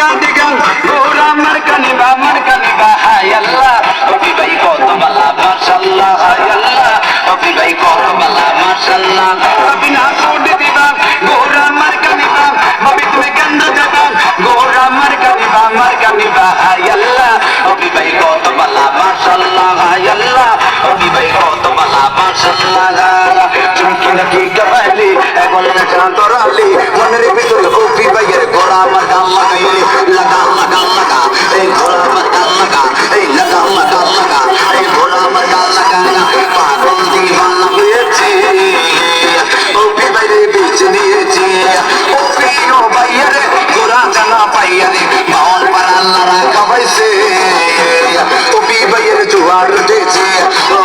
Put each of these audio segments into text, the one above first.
দিগাল দিগাল ওরা আমার কানে বা আমার কানে বা হাই আল্লাহ। অভি ভাই কত মালা মাশাল্লাহ হাই আল্লাহ। অভি ভাই কত মালা মাশাল্লাহ অভি না ছোটে দিবা, গোরা আমার কানে বা অভি তুমি গন্ধ যাবা। গোরা আমার কানে বা আমার কানে চুমকি নাকি কাবালি এখন না জোয়ার উঠেছে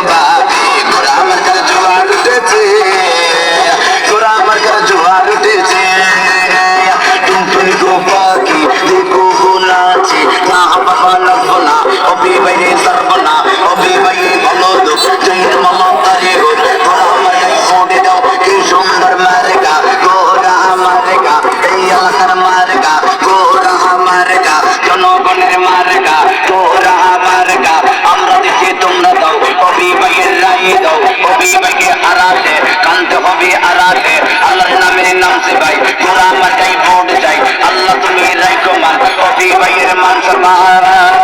বাবি গোড়া আমার গান জোয়ার উঠেছে গোড়া আমার গান জোয়ার উঠেছে টুনটুনি গো পাখি দেখো গো নাচে না বাবা লাগবো না। অবি বাইরে সারবো জনগণের মারেগা ভাই ঘোড়া আমার চাই ভোট চাই আল্লাহ তুমি রাইকো মান কফি ভাইয়ের মান সম্মান।